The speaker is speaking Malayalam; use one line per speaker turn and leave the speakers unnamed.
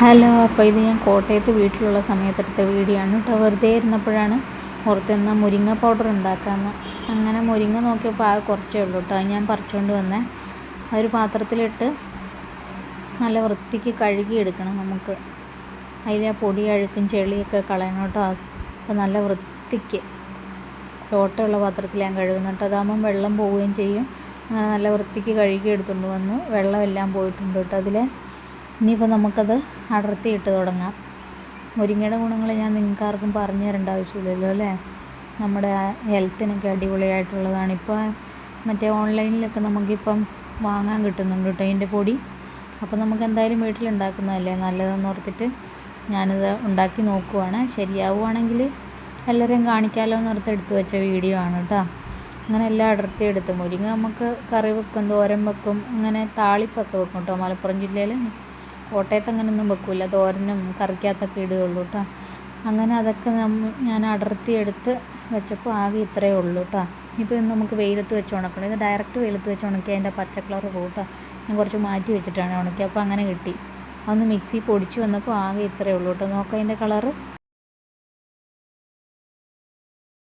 ഹലോ അപ്പോൾ ഇത് ഞാൻ കോട്ടയത്ത് വീട്ടിലുള്ള സമയത്തെടുത്ത വീഡിയോ ആണ് കേട്ടോ. വെറുതെ ഇരുന്നപ്പോഴാണ് പുറത്തുനിന്ന് മുരിങ്ങ പൗഡർ ഉണ്ടാക്കാമെന്ന് അങ്ങനെ മുരിങ്ങ നോക്കിയപ്പോൾ ആകെ കുറച്ചേ ഉള്ളൂ കേട്ടോ. ഞാൻ പറിച്ചുകൊണ്ട് വന്നേ. അതൊരു പാത്രത്തിലിട്ട് നല്ല വൃത്തിക്ക് കഴുകി എടുക്കണം നമുക്ക്. അതിലെ പൊടി അഴുക്കും ചെളിയൊക്കെ കളയണം കേട്ടോ. അപ്പോൾ നല്ല വൃത്തിക്ക് ലോട്ടമുള്ള പാത്രത്തിൽ ഞാൻ കഴുകുന്നു കേട്ടോ. അതാകുമ്പം വെള്ളം പോവുകയും ചെയ്യും. അങ്ങനെ നല്ല വൃത്തിക്ക് കഴുകി എടുത്തുകൊണ്ട് വന്നു. വെള്ളമെല്ലാം പോയിട്ടുണ്ട് കേട്ടോ അതിൽ ഇനിയിപ്പോൾ നമുക്കത് അടർത്തിയിട്ട് തുടങ്ങാം. മുരിങ്ങയുടെ ഗുണങ്ങൾ ഞാൻ നിങ്ങൾക്ക് ആർക്കും പറഞ്ഞു തരേണ്ട ആവശ്യമില്ലല്ലോ അല്ലേ? നമ്മുടെ ഹെൽത്തിനൊക്കെ അടിപൊളിയായിട്ടുള്ളതാണ്. ഇപ്പോൾ മറ്റേ ഓൺലൈനിലൊക്കെ നമുക്കിപ്പം വാങ്ങാൻ കിട്ടുന്നുണ്ട് കേട്ടോ അതിന്റെ പൊടി. അപ്പോൾ നമുക്ക് എന്തായാലും വീട്ടിലുണ്ടാക്കുന്നതല്ലേ? നല്ലതെന്ന് ഓർത്തിട്ട് ഞാനിത് ഉണ്ടാക്കി നോക്കുവാണ്. ശരിയാവുകയാണെങ്കിൽ എല്ലാവരെയും കാണിക്കാമല്ലോ എന്ന് ഓർത്ത് എടുത്തു വെച്ച വീഡിയോ ആണ് കേട്ടോ. അങ്ങനെ എല്ലാം അടർത്തി എടുത്ത് മുരിങ്ങ നമുക്ക് കറി വെക്കും തോരൻ വെക്കും അങ്ങനെ താളിപ്പൊക്കെ വെക്കും കേട്ടോ മലപ്പുറം ജില്ലയിൽ കോട്ടയത്ത് അങ്ങനെയൊന്നും വെക്കില്ല തോരനും കറിക്കകത്തൊക്കെ ഇടുകയുള്ളൂ കേട്ടോ അങ്ങനെ അതൊക്കെ നമ്മ ഞാൻ അടർത്തി എടുത്ത് വെച്ചപ്പോൾ ആകെ ഇത്രയേ ഉള്ളൂ കേട്ടോ ഇനിയിപ്പോൾ നമുക്ക് വെയിലത്ത് വെച്ച് ഉണക്കണം. ഇത് ഡയറക്റ്റ് വെയിലത്ത് വെച്ച് ഉണക്കി അതിന്റെ പച്ച കളർ കേട്ടോ ഞാൻ കുറച്ച് മാറ്റി വെച്ചിട്ടാണ് ഉണക്കി അപ്പോൾ അങ്ങനെ കിട്ടി. അതൊന്ന് മിക്സി പൊടിച്ച് വന്നപ്പോൾ ആകെ ഇത്രയേ ഉള്ളൂ കേട്ടോ നോക്കാം അതിന്റെ കളറ്